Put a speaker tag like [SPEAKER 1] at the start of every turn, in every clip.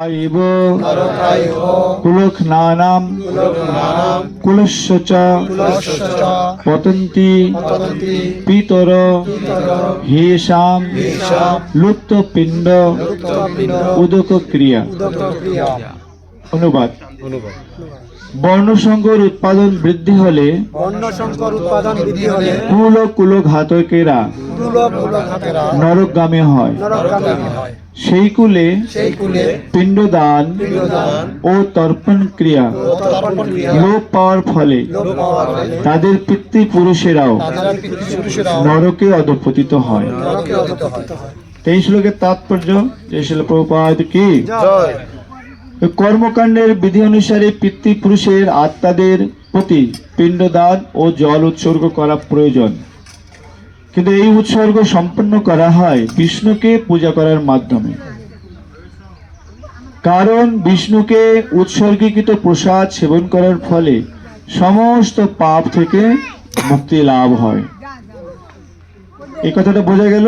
[SPEAKER 1] খাইব কুলক নানাম কুলস্য চ পতন্তি পিতর হেষাম লুপ্ত পিণ্ড উদক ক্রিয়া অনুবাদ অনুবাদ বর্ণসংকর উৎপাদন বৃদ্ধি হলে কুল কুল ঘাতকেরা নরকগামী হয় সেই কুলে পিণ্ডদান ও তর্পণ ক্রিয়া লোপ পাওয়ার ফলে তাদের পিতৃপুরুষেরাও নরকে অধপতিত হয় তেইশ লোকের তাৎপর্য যে শিল প্রভুপাদ কি কর্মকাণ্ডের বিধি অনুসারে পিতৃপুরুষের আত্মাদের প্রতি পিণ্ডদান ও জল উৎসর্গ করা প্রয়োজন কিন্তু এই উৎসর্গ সম্পন্ন করা হয় বিষ্ণুকে পূজা করার মাধ্যমে কারণ বিষ্ণুকে উৎসর্গীকৃত প্রসাদ সেবন করার ফলে সমস্ত পাপ থেকে মুক্তি লাভ হয় এই কথাটা বোঝা গেল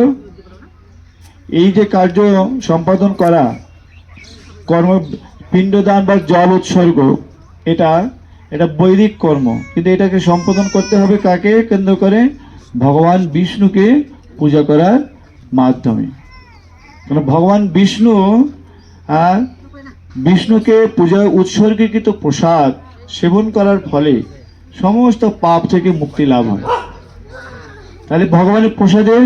[SPEAKER 1] এই যে কার্য সম্পাদন করা কর্ম পিণ্ডদান বা জল উৎসর্গ এটা এটা বৈদিক কর্ম কিন্তু এটাকে সম্পাদন করতে হবে কাকে কেন্দ্র করে ভগবান বিষ্ণুকে পূজা করার মাধ্যমে ভগবান বিষ্ণু আর বিষ্ণুকে পূজা উৎসর্গীকৃত প্রসাদ সেবন করার ফলে সমস্ত পাপ থেকে মুক্তি লাভ হয় তাহলে ভগবানের প্রসাদের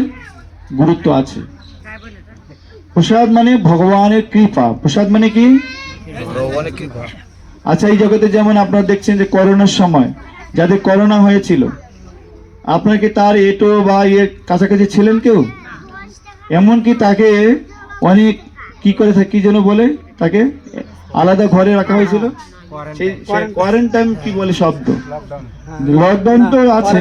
[SPEAKER 1] গুরুত্ব আছে প্রসাদ মানে ভগবানের কৃপা প্রসাদ মানে কি আচ্ছা এই জগতে যেমন আপনারা দেখছেন যে করোনার সময় যাদের করোনা হয়েছিল আপনার কি তার এটো বা ইয়ের কাছাকাছি ছিলেন কেউ এমনকি তাকে অনেক কি করে থাকে কি যেন বলে তাকে আলাদা ঘরে রাখা হয়েছিল কোয়ারেন্টাইন কি বলে শব্দ লকডাউন তো হ্যাঁ, আছে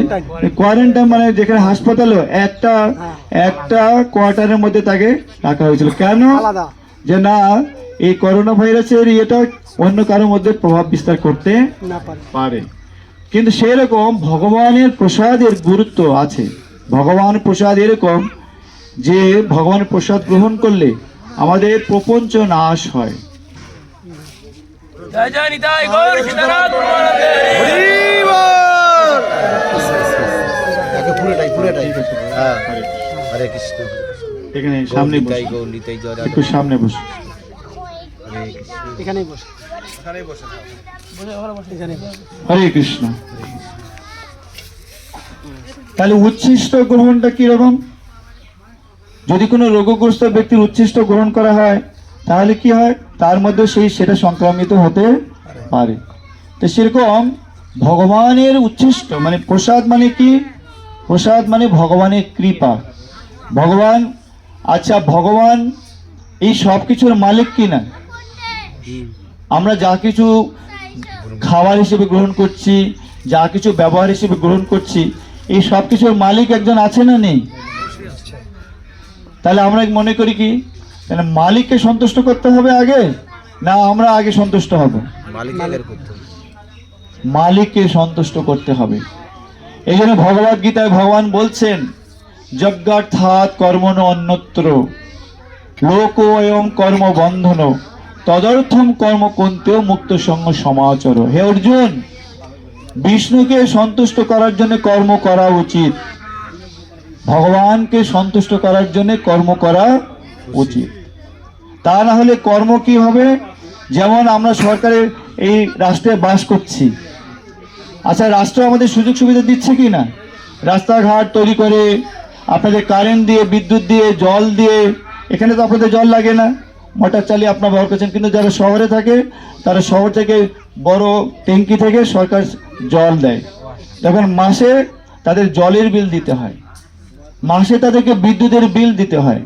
[SPEAKER 1] কোয়ারেন্টাইন মানে যেখানে হাসপাতালে একটা হ্যাঁ। একটা কোয়ার্টারের মধ্যে তাকে রাখা হয়েছিল কেন যে না এই করোনা ভাইরাসের ইয়েটা অন্য কারোর মধ্যে প্রভাব বিস্তার করতে পারে কিন্তু সেরকম ভগবানের প্রসাদের গুরুত্ব আছে ভগবান প্রসাদ এরকম যে ভগবান প্রসাদ গ্রহণ করলে আমাদের প্রপঞ্চ নাশ হয় এখানে সামনে একটু সামনে বসুন হরে কৃষ্ণ তাহলে উচ্ছিষ্ট গ্রহণটা কিরকম যদি কোনো রোগগ্রস্ত ব্যক্তির উচ্ছিষ্ট গ্রহণ করা হয় তাহলে কি হয় তার মধ্যে সেই সেটা সংক্রামিত হতে পারে তো সেরকম ভগবানের উচ্ছিষ্ট মানে প্রসাদ মানে কি প্রসাদ মানে ভগবানের কৃপা ভগবান আচ্ছা ভগবান এই সব কিছুর মালিক কিনা আমরা যা কিছু খাবার হিসেবে গ্রহণ করছি যা কিছু ব্যবহার হিসেবে গ্রহণ করছি এই সব কিছুর মালিক একজন আছে না নেই তাহলে আমরা মনে করি কি তাহলে মালিককে সন্তুষ্ট করতে হবে আগে না আমরা আগে সন্তুষ্ট হব মালিককে সন্তুষ্ট করতে হবে এই জন্য ভগবত গীতায় ভগবান বলছেন যজ্ঞার্থাৎ কর্মণ অন্যত্র লোক এবং কর্ম বন্ধন তদর্থম কর্ম কন্তেও মুক্ত সঙ্গ সমাচর হে অর্জুন বিষ্ণুকে সন্তুষ্ট করার জন্য কর্ম করা উচিত ভগবানকে সন্তুষ্ট করার জন্য কর্ম করা উচিত তা না হলে কর্ম কি হবে যেমন আমরা সরকারের এই রাষ্ট্রে বাস করছি আচ্ছা রাষ্ট্র আমাদের সুযোগ সুবিধা দিচ্ছে কি না রাস্তাঘাট তৈরি করে আপনাদের কারেন্ট দিয়ে বিদ্যুৎ দিয়ে জল দিয়ে এখানে তো আপনাদের জল লাগে না মোটর চালিয়ে আপনার ব্যবহার করছেন কিন্তু যারা শহরে থাকে তারা শহর থেকে বড় ট্যাঙ্কি থেকে সরকার জল দেয় তখন মাসে তাদের জলের বিল দিতে হয় মাসে তাদেরকে বিদ্যুতের বিল দিতে হয়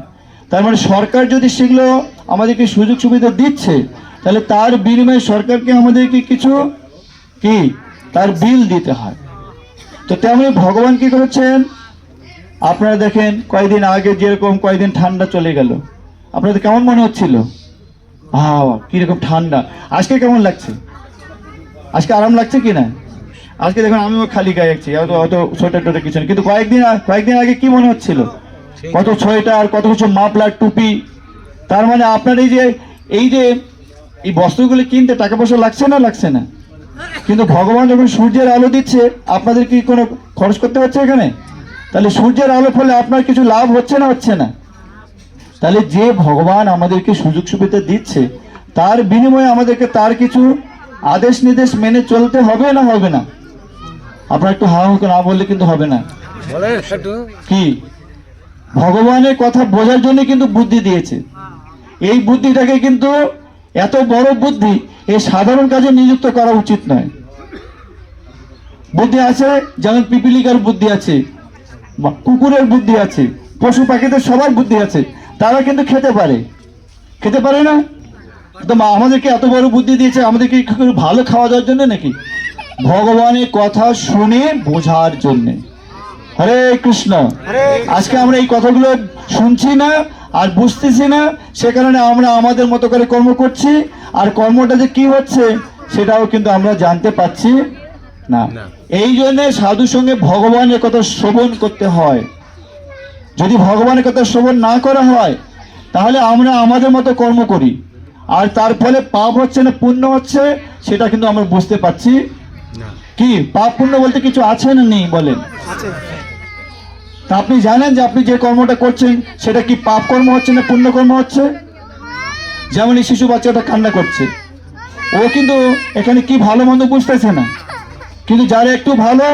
[SPEAKER 1] তার মানে সরকার যদি সেগুলো আমাদেরকে সুযোগ সুবিধা দিচ্ছে তাহলে তার বিনিময়ে সরকারকে আমাদেরকে কিছু কি তার বিল দিতে হয় তো তেমনি ভগবান কি করেছেন আপনারা দেখেন কয়েকদিন আগে যেরকম কয়েকদিন ঠান্ডা চলে গেল আপনাদের কেমন মনে হচ্ছিল হাওয়া কীরকম ঠান্ডা আজকে কেমন লাগছে আজকে আরাম লাগছে কি না আজকে দেখুন আমিও খালি গায়ে যাচ্ছি হয়তো সোয়েটার টোটার কিছু কিন্তু কয়েকদিন কয়েকদিন আগে কি মনে হচ্ছিল কত সোয়েটার কত কিছু মাফলার টুপি তার মানে আপনার এই যে এই যে এই বস্ত্রগুলো কিনতে টাকা পয়সা লাগছে না লাগছে না কিন্তু ভগবান যখন সূর্যের আলো দিচ্ছে আপনাদের কি কোনো খরচ করতে হচ্ছে এখানে তাহলে সূর্যের আলো ফলে আপনার কিছু লাভ হচ্ছে না হচ্ছে না তাহলে যে ভগবান আমাদেরকে সুযোগ সুবিধা দিচ্ছে তার বিনিময়ে আমাদেরকে তার কিছু আদেশ নির্দেশ মেনে চলতে হবে না হবে না আপনার একটু হা হুকে না বললে কিন্তু হবে না কি ভগবানের কথা বোঝার জন্য কিন্তু বুদ্ধি দিয়েছে এই বুদ্ধিটাকে কিন্তু এত বড় বুদ্ধি এই সাধারণ কাজে নিযুক্ত করা উচিত নয় বুদ্ধি আছে যেমন পিপিলিকার বুদ্ধি আছে কুকুরের বুদ্ধি আছে পশু পাখিদের সবার বুদ্ধি আছে তারা কিন্তু খেতে পারে খেতে পারে না তো আমাদেরকে এত বড় বুদ্ধি দিয়েছে আমাদেরকে ভালো খাওয়া দাওয়ার জন্য নাকি ভগবানের কথা শুনে বোঝার জন্যে হরে কৃষ্ণ আজকে আমরা এই কথাগুলো শুনছি না আর বুঝতেছি না সে কারণে আমরা আমাদের মতো করে কর্ম করছি আর কর্মটা যে কি হচ্ছে সেটাও কিন্তু আমরা জানতে পাচ্ছি না এই জন্যে সাধু সঙ্গে ভগবানের কথা শ্রবণ করতে হয় যদি ভগবানের কথা শ্রবণ না করা হয় তাহলে আমরা আমাদের মতো কর্ম করি আর তার ফলে পাপ হচ্ছে না পুণ্য হচ্ছে সেটা কিন্তু আমরা বুঝতে পারছি কি পাপ পুণ্য বলতে কিছু আছে না নেই বলেন তা আপনি জানেন যে আপনি যে কর্মটা করছেন সেটা কি পাপ কর্ম হচ্ছে না পুণ্য কর্ম হচ্ছে যেমন এই শিশু বাচ্চাটা কান্না করছে ও কিন্তু এখানে কি ভালো মন্দ বুঝতেছে না কিন্তু যারা একটু ভালো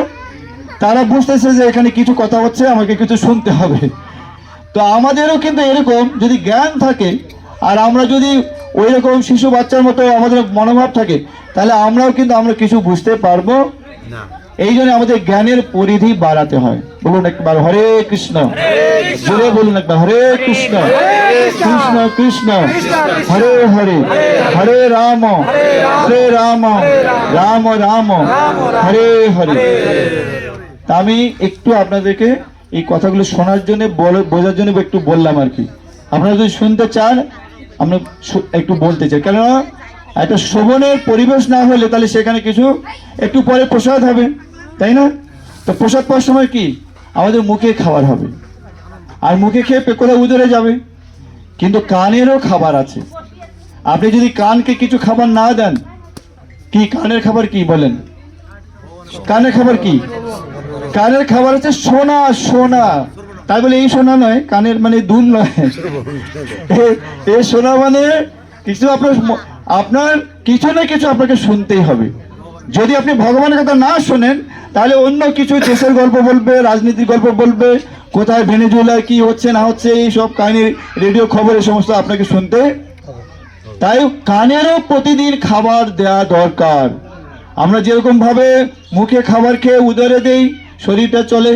[SPEAKER 1] তারা বুঝতেছে যে এখানে কিছু কথা হচ্ছে আমাকে কিছু শুনতে হবে তো আমাদেরও কিন্তু এরকম যদি জ্ঞান থাকে আর আমরা যদি ওই রকম শিশু বাচ্চার মতো আমাদের মনোভাব থাকে তাহলে আমরাও কিন্তু আমরা কিছু বুঝতে পারবো এই জন্য আমাদের জ্ঞানের পরিধি বাড়াতে হয় বলুন একবার হরে কৃষ্ণ জুড়ে বলুন একবার হরে কৃষ্ণ কৃষ্ণ কৃষ্ণ হরে হরে হরে রাম হরে রাম রাম রাম হরে হরে তা আমি একটু আপনাদেরকে এই কথাগুলো শোনার জন্য বোঝার জন্য একটু বললাম আর কি আপনারা যদি শুনতে চান আমরা একটু বলতে চাই কেননা একটা শোভনের পরিবেশ না হলে তাহলে সেখানে কিছু একটু পরে প্রসাদ হবে তাই না তো প্রসাদ পাওয়ার সময় কি আমাদের মুখে খাবার হবে আর মুখে খেয়ে পেকোরা উদরে যাবে কিন্তু কানেরও খাবার আছে আপনি যদি কানকে কিছু খাবার না দেন কি কানের খাবার কি বলেন কানের খাবার কি কানের খাবার হচ্ছে সোনা সোনা তাই বলে এই সোনা নয় কানের মানে দুল নয় এ সোনা মানে কিছু আপনার আপনার কিছু না কিছু আপনাকে শুনতেই হবে যদি আপনি ভগবানের কথা না শোনেন তাহলে অন্য কিছু দেশের গল্প বলবে রাজনীতির গল্প বলবে কোথায় ভেনেজুয়েলায় কি হচ্ছে না হচ্ছে এই সব কাহিনী রেডিও খবর এই সমস্ত আপনাকে শুনতে তাই কানেরও প্রতিদিন খাবার দেয়া দরকার আমরা যেরকমভাবে মুখে খাবার খেয়ে উদরে দেই শরীরটা চলে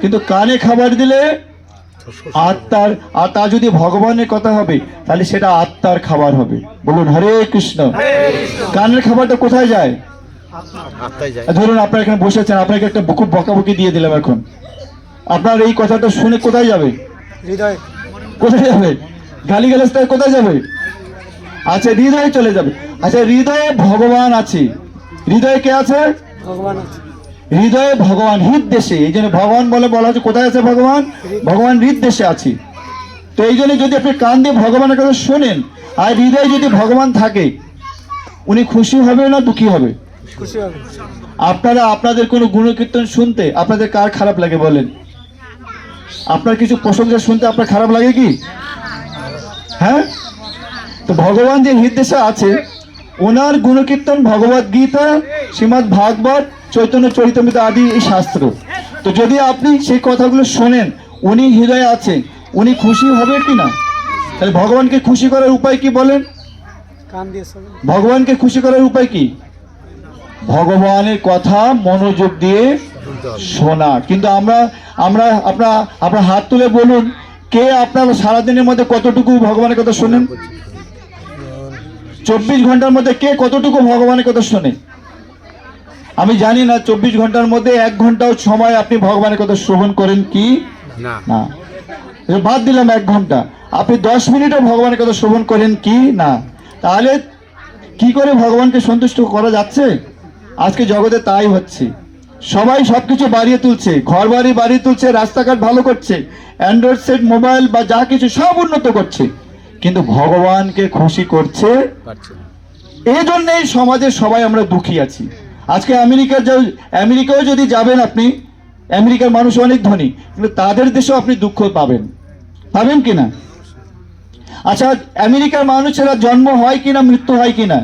[SPEAKER 1] কিন্তু কানে খাবার দিলে আত্মার আর তা যদি ভগবানের কথা হবে তাহলে সেটা আত্মার খাবার হবে বলুন হরে কৃষ্ণ কানের খাবারটা কোথায় যায় ধরুন আপনার এখানে বসে আছেন আপনাকে একটা খুব বকাবকি দিয়ে দিলাম এখন আপনার এই কথাটা শুনে কোথায় যাবে কোথায় যাবে গালি গালাজটা কোথায় যাবে আচ্ছা হৃদয়ে চলে যাবে আচ্ছা হৃদয়ে ভগবান আছে হৃদয়ে কে আছে ভগবান আছে হৃদয়ে ভগবান হৃদ দেশে এই জন্য ভগবান বলে বলা হচ্ছে কোথায় আছে ভগবান ভগবান হৃদ দেশে আছে তো এই জন্য যদি আপনি কান দিয়ে ভগবানের কথা শোনেন আর হৃদয়ে যদি ভগবান থাকে উনি খুশি হবে না দুঃখী হবে আপনারা আপনাদের কোনো গুণকীর্তন শুনতে আপনাদের কার খারাপ লাগে বলেন আপনার কিছু প্রশংসা শুনতে আপনার খারাপ লাগে কি হ্যাঁ তো ভগবান যে নির্দেশা আছে ওনার গুণকীর্তন ভগবত গীতা শ্রীমৎ ভাগবত চৈতন্য চরিতমিত আদি এই শাস্ত্র তো যদি আপনি সেই কথাগুলো শোনেন উনি হৃদয়ে আছেন উনি খুশি হবে কি না তাহলে ভগবানকে খুশি করার উপায় কি বলেন ভগবানকে খুশি করার উপায় কি ভগবানের কথা মনোযোগ দিয়ে শোনা কিন্তু আমরা আমরা আপনার আপনার হাত তুলে বলুন কে আপনার সারাদিনের মধ্যে কতটুকু ভগবানের কথা শোনেন চব্বিশ ঘন্টার মধ্যে কে কতটুকু ভগবানের কথা শোনে আমি জানি না চব্বিশ ঘন্টার মধ্যে এক ঘন্টাও সময় আপনি ভগবানের কথা শ্রবণ করেন কি না বাদ দিলাম এক ঘন্টা আপনি দশ মিনিটও ভগবানের কথা শ্রবণ করেন কি না তাহলে কি করে ভগবানকে সন্তুষ্ট করা যাচ্ছে আজকে জগতে তাই হচ্ছে সবাই সব কিছু বাড়িয়ে তুলছে ঘর বাড়ি বাড়িয়ে তুলছে রাস্তাঘাট ভালো করছে অ্যান্ড্রয়েড সেট মোবাইল বা যা কিছু সব উন্নত করছে কিন্তু ভগবানকে খুশি করছে এজন্যই সমাজে সবাই আমরা দুঃখী আছি আজকে আমেরিকার আমেরিকাও যদি যাবেন আপনি আমেরিকার মানুষ অনেক ধনী কিন্তু তাদের দেশেও আপনি দুঃখ পাবেন পাবেন কি না আচ্ছা আমেরিকার মানুষেরা জন্ম হয় কিনা মৃত্যু হয় কিনা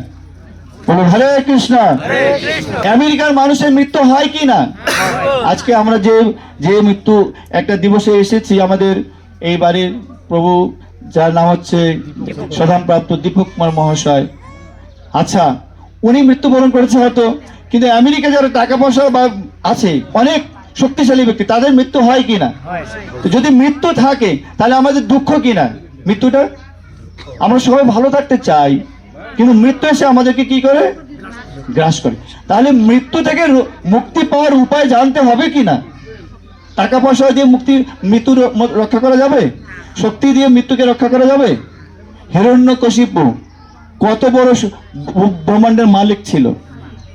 [SPEAKER 1] বলো হরে কৃষ্ণ আমেরিকার মানুষের মৃত্যু হয় কি না আজকে আমরা যে যে মৃত্যু একটা দিবসে এসেছি আমাদের এই বাড়ির প্রভু যার নাম হচ্ছে সদানপ্রাপ্ত দীপক কুমার মহাশয় আচ্ছা উনি মৃত্যুবরণ করেছে হয়তো কিন্তু আমেরিকা যারা টাকা পয়সা বা আছে অনেক শক্তিশালী ব্যক্তি তাদের মৃত্যু হয় কি তো যদি মৃত্যু থাকে তাহলে আমাদের দুঃখ কিনা মৃত্যুটা আমরা সবাই ভালো থাকতে চাই কিন্তু মৃত্যু এসে আমাদেরকে কি করে গ্রাস করে তাহলে মৃত্যু থেকে মুক্তি পাওয়ার উপায় জানতে হবে কি না টাকা পয়সা দিয়ে মুক্তি মৃত্যু রক্ষা করা যাবে শক্তি দিয়ে মৃত্যুকে রক্ষা করা যাবে হিরণ্যকশিপু কত বড় ব্রহ্মাণ্ডের মালিক ছিল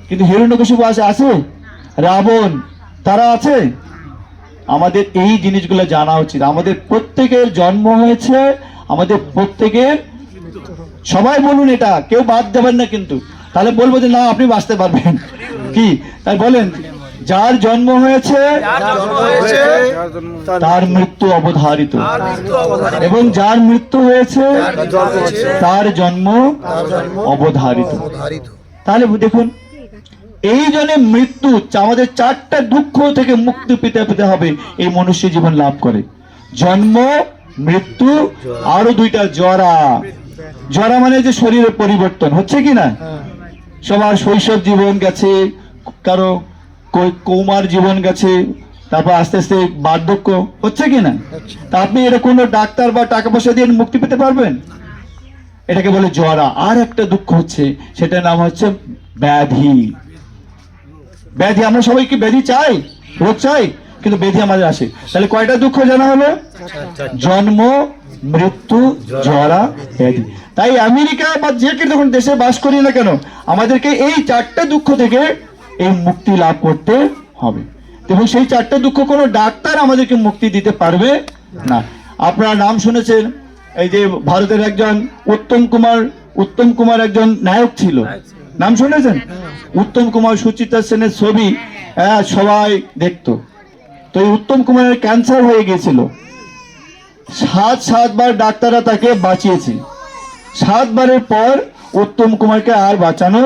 [SPEAKER 1] কিন্তু হিরণ্যকশিপু আছে আছে রাবণ তারা আছে আমাদের এই জিনিসগুলো জানা উচিত আমাদের প্রত্যেকের জন্ম হয়েছে আমাদের প্রত্যেকের সবাই বলুন এটা কেউ বাদ দেবেন না কিন্তু তাহলে বলবো যে না আপনি বাঁচতে পারবেন কি তাই বলেন যার জন্ম হয়েছে তার মৃত্যু অবধারিত এবং যার মৃত্যু হয়েছে তার জন্ম অবধারিত তাহলে দেখুন এই জন্য মৃত্যু আমাদের চারটা দুঃখ থেকে মুক্তি পেতে পেতে হবে এই মনুষ্য জীবন লাভ করে জন্ম মৃত্যু আরো দুইটা জরা জরা মানে যে শরীরের পরিবর্তন হচ্ছে কি না হ্যাঁ। সবার শৈশব জীবন গেছে কারো কৌমার জীবন গেছে তারপর আস্তে আস্তে বার্ধক্য হচ্ছে কি না আচ্ছা। তা আপনি এটা কোনো ডাক্তার বা টাকা পয়সা দিয়ে মুক্তি পেতে পারবেন এটাকে বলে জরা আর একটা দুঃখ হচ্ছে সেটার নাম হচ্ছে ব্যাধি ব্যাধি আমরা সবাই কি ব্যাধি চাই রোগ চাই কিন্তু ব্যাধি আমাদের আসে তাহলে কয়টা দুঃখ জানা হলো জন্ম মৃত্যু জরা ব্যাধি তাই আমেরিকা বা যে যখন দেশে বাস করি না কেন আমাদেরকে এই চারটা দুঃখ থেকে এই মুক্তি লাভ করতে হবে এবং সেই চারটা দুঃখ কোনো ডাক্তার আমাদেরকে মুক্তি দিতে পারবে না আপনারা নাম শুনেছেন এই যে ভারতের একজন উত্তম কুমার উত্তম কুমার একজন নায়ক ছিল নাম শুনেছেন হ্যাঁ, উত্তম কুমার সুচিতা সেনের ছবি হ্যাঁ, সবাই দেখতো তো এই উত্তম কুমারের ক্যান্সার হয়ে গেছিল সাত সাতবার ডাক্তাররা তাকে বাঁচিয়েছে সাতবারের পর উত্তম কুমারকে আর বাঁচানো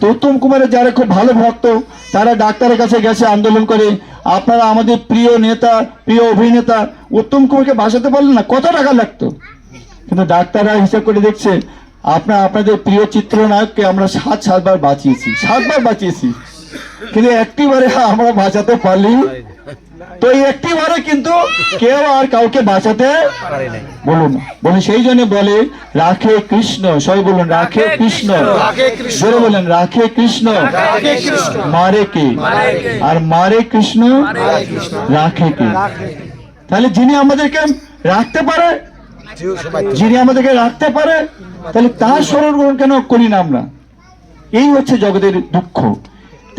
[SPEAKER 1] তো উত্তম কুমারের যারা খুব ভালো ভক্ত তারা ডাক্তারের কাছে গেছে আন্দোলন করে আপনারা আমাদের প্রিয় নেতা প্রিয় অভিনেতা উত্তম কুমারকে বাঁচাতে পারলেন না কত টাকা লাগতো কিন্তু ডাক্তাররা হিসাব করে দেখছে আপনার আপনাদের প্রিয় চিত্রনায়ককে আমরা সাত সাতবার বাঁচিয়েছি সাতবার বাঁচিয়েছি কিন্তু একটিবারে আমরা বাঁচাতে পারলি তো এই বারে কিন্তু কেউ আর কাউকে বাঁচাতে বলুন বলুন সেই জন্য বলে রাখে কৃষ্ণ সবাই বলুন রাখে কৃষ্ণ বলে বলেন রাখে কৃষ্ণ মারে কে আর মারে কৃষ্ণ রাখে কে তাহলে যিনি আমাদেরকে রাখতে পারে যিনি আমাদেরকে রাখতে পারে তাহলে তার স্মরণ গ্রহণ কেন করি না আমরা এই হচ্ছে জগতের দুঃখ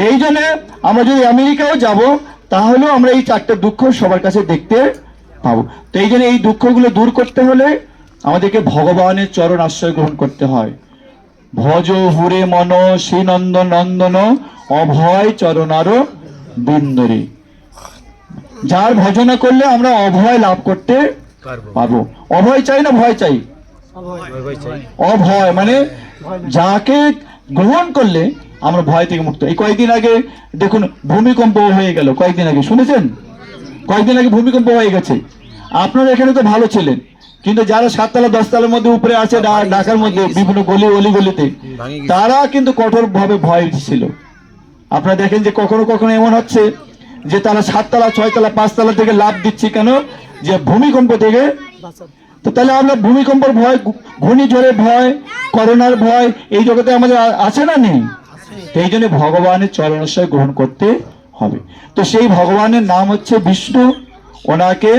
[SPEAKER 1] এই জন্য আমরা যদি আমেরিকাও যাব তাহলেও আমরা এই চারটে দুঃখ সবার কাছে দেখতে পাবো তো এই জন্য এই দুঃখগুলো দূর করতে হলে আমাদেরকে ভগবানের চরণ আশ্রয় গ্রহণ করতে হয় ভজ হুরে মন নন্দ নন্দন অভয় চরণারও বৃন্দরে যার ভজনা করলে আমরা অভয় লাভ করতে পারবো অভয় চাই না ভয় চাই অভয় মানে যাকে গ্রহণ করলে আমরা ভয় থেকে মুক্ত এই কয়েকদিন আগে দেখুন ভূমিকম্প হয়ে গেল কয়েকদিন আগে শুনেছেন কয়েকদিন আগে ভূমিকম্প হয়ে গেছে আপনারা এখানে তো ভালো ছিলেন কিন্তু যারা সাততলা দশতলার মধ্যে উপরে আছে ঢাকার মধ্যে বিভিন্ন গলি অলি গলিতে তারা কিন্তু কঠোরভাবে ভয় ছিল আপনারা দেখেন যে কখনো কখনো এমন হচ্ছে যে তারা সাততলা ছয়তলা পাঁচতলা থেকে লাভ দিচ্ছে কেন যে ভূমিকম্প থেকে তো তাহলে আমরা ভূমিকম্পর ভয় ঘূর্ণিঝড়ের ভয় করোনার ভয় এই জগতে আমাদের আছে না নেই তো এই জন্য ভগবানের চরণাশ্রয় গ্রহণ করতে হবে তো সেই ভগবানের নাম হচ্ছে বিষ্ণু ওনাকে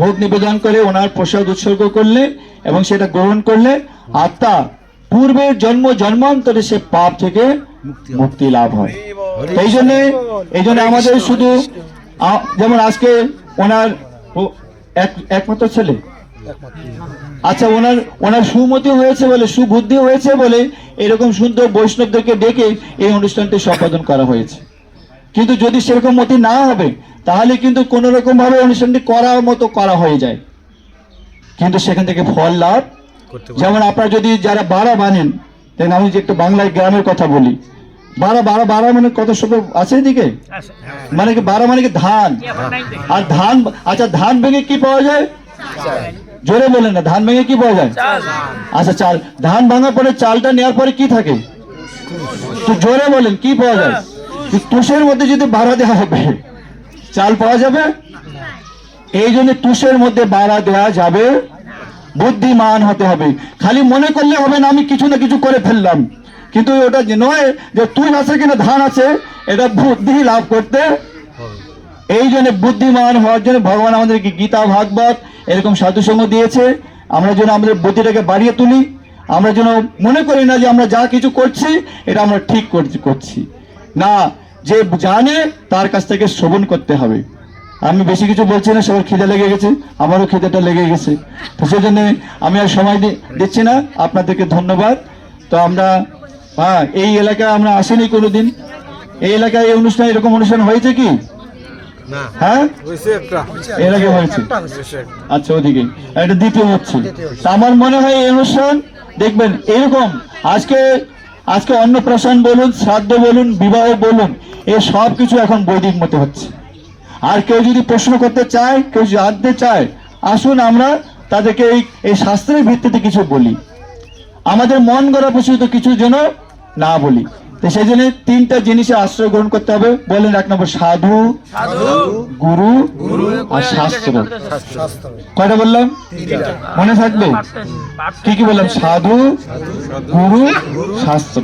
[SPEAKER 1] ভোগ নিবেদন করে ওনার প্রসাদ উৎসর্গ করলে এবং সেটা গ্রহণ করলে আত্মা পূর্বের জন্ম জন্মান্তরে সে পাপ থেকে মুক্তি লাভ হয় এই জন্যে এই জন্য আমাদের শুধু যেমন আজকে ওনার একমাত্র ছেলে আচ্ছা ওনার ওনার সুমতি হয়েছে বলে সুবুদ্ধি হয়েছে বলে এরকম সুন্দর বৈষ্ণবদেরকে ডেকে এই অনুষ্ঠানটি সম্পাদন করা হয়েছে কিন্তু যদি সেরকম মতি না হবে তাহলে কিন্তু কোনো রকমভাবে অনুষ্ঠানটি করার মতো করা হয়ে যায় কিন্তু সেখান থেকে ফল লাভ যেমন আপনারা যদি যারা বাড়া বানেন তাই আমি যে একটা বাংলায় গ্রামের কথা বলি বারো বারো বারো মানে কত শব্দ আছে এদিকে হ্যাঁ। মানে কি বারো মানে কি ধান আর ধান আচ্ছা ধান ভেঙে কি পাওয়া যায় জোরে বলেন না ধান ভেঙে কি পাওয়া যায় আচ্ছা চাল ধান ভাঙার পরে চালটা নেওয়ার পরে কি থাকে তো জোরে বলেন কি পাওয়া যায় তুষের মধ্যে যদি বাড়া দেওয়া হবে চাল পাওয়া যাবে এই জন্য তুষের মধ্যে বাড়া দেওয়া যাবে বুদ্ধিমান হতে হবে খালি মনে করলে হবে না আমি কিছু না কিছু করে ফেললাম কিন্তু ওটা যে নয় যে তুই আছে কিনা ধান আছে এটা বুদ্ধি লাভ করতে এই জন্য বুদ্ধিমান হওয়ার জন্য ভগবান আমাদেরকে গীতা ভাগবত এরকম সাধুসঙ্গ দিয়েছে আমরা যেন আমাদের বুদ্ধিটাকে বাড়িয়ে তুলি আমরা যেন মনে করি না যে আমরা যা কিছু করছি এটা আমরা ঠিক করছি না যে জানে তার কাছ থেকে শ্রবণ করতে হবে আমি বেশি কিছু বলছি না সবার খিদে লেগে গেছে আমারও খিদেটা লেগে গেছে তো সেজন্য আমি আর সময় দিচ্ছি না আপনাদেরকে ধন্যবাদ তো আমরা হ্যাঁ এই এলাকায় আমরা আসিনি কোনোদিন এই এলাকায় এই অনুষ্ঠান এরকম অনুষ্ঠান হয়েছে কি হ্যাঁ আচ্ছা ওদিকে এটা দ্বিতীয় হচ্ছে আমার মনে হয় এই অনুষ্ঠান দেখবেন আজকে আজকে অন্নপ্রাশন বলুন শ্রাদ্ধ বলুন বিবাহ বলুন এ এখন বৈদিক হচ্ছে আর কেউ যদি প্রশ্ন করতে চায় কেউ জানতে চায় আসুন আমরা তাদেরকে এই শাস্ত্রের ভিত্তিতে কিছু বলি আমাদের মন গড়া প্রচলিত কিছু যেন না বলি তো সেই জন্য তিনটা জিনিসে আশ্রয় গ্রহণ করতে হবে বলেন এক নম্বর সাধু গুরু আর শাস্ত্র কয়টা বললাম মনে থাকবে কি কি বললাম সাধু গুরু শাস্ত্র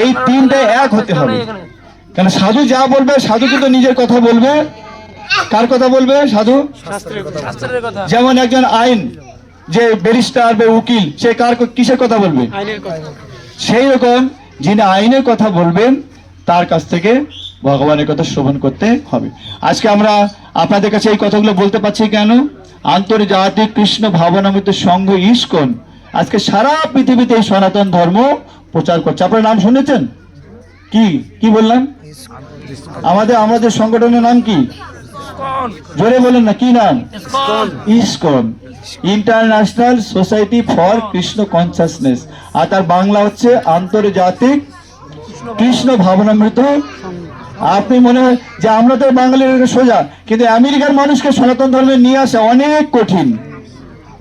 [SPEAKER 1] এই তিনটা এক হতে হবে কেন সাধু যা বলবে সাধু কিন্তু নিজের কথা বলবে কার কথা বলবে সাধু যেমন একজন আইন যে ব্যারিস্টার বা উকিল সে কার কিসের কথা বলবে সেই রকম যিনি আইনের কথা বলবেন তার কাছ থেকে ভগবানের কথা শ্রবণ করতে হবে আজকে আমরা আপনাদের কাছে এই কথাগুলো বলতে পারছি কেন আন্তর্জাতিক কৃষ্ণ ভাবনামৃত সংঘ ইস্কন আজকে সারা পৃথিবীতে এই সনাতন ধর্ম প্রচার করছে আপনার নাম শুনেছেন কি কি বললাম আমাদের আমাদের সংগঠনের নাম কি জোরে বলেন না কি নাম ISKCON international society for Krishna consciousness আর তার বাংলা হচ্ছে আন্তর্জাতিক কৃষ্ণ ভাবনামৃত আপনি মনে হয় যে আমরা তো বাঙালির সোজা কিন্তু আমেরিকার মানুষকে সনাতন ধর্মে নিয়ে আসে অনেক কঠিন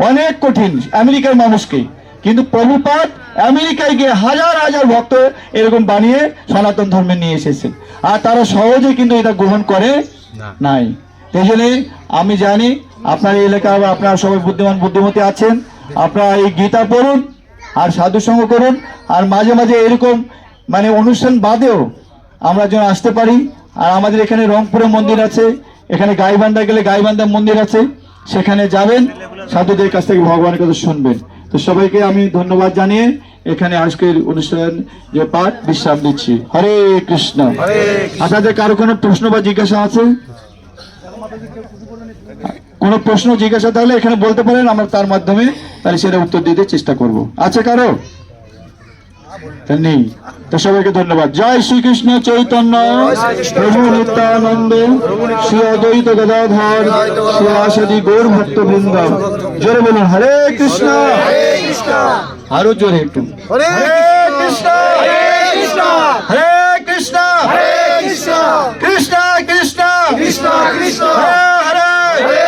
[SPEAKER 1] অনেক কঠিন আমেরিকার মানুষকে কিন্তু প্রভুপাত আমেরিকায় গিয়ে হাজার হাজার ভক্ত এরকম বানিয়ে সনাতন ধর্মে নিয়ে এসেছে আর তারা সহজে কিন্তু এটা গ্রহণ করে নাই এই আমি জানি আপনার এই এলাকায় আপনারা সবাই বুদ্ধিমান বুদ্ধিমতী আছেন আপনারা এই গীতা পড়ুন আর সাধু সঙ্গ করুন আর মাঝে মাঝে এরকম মানে অনুষ্ঠান বাদেও আমরা যেন আসতে পারি আর আমাদের এখানে রংপুরে মন্দির আছে এখানে গাইবান্ধা গেলে গাইবান্ধা মন্দির আছে সেখানে যাবেন সাধুদের কাছ থেকে ভগবানের কথা শুনবেন তো সবাইকে আমি ধন্যবাদ জানিয়ে এখানে আজকের অনুষ্ঠান যে পাঠ বিশ্রাম দিচ্ছি হরে কৃষ্ণ আপনাদের কারো কোনো প্রশ্ন বা জিজ্ঞাসা আছে কোনো প্রশ্ন জিজ্ঞাসা থাকলে এখানে বলতে পারেন আমরা তার মাধ্যমে তাহলে সেটা উত্তর দিতে চেষ্টা করব আছে কারো নেই তো সবাইকে ধন্যবাদ জয় শ্রীকৃষ্ণ চৈতন্য প্রভু নিত্যানন্দ শ্রী অদ্বৈত গদাধর শ্রী আসাদি গৌর ভক্ত বৃন্দ জোরে বলুন হরে কৃষ্ণ আরো জোরে একটু হরে কৃষ্ণ হরে কৃষ্ণ হরে কৃষ্ণ হরে কৃষ্ণ কৃষ্ণ কৃষ্ণ কৃষ্ণ কৃষ্ণ হরে হরে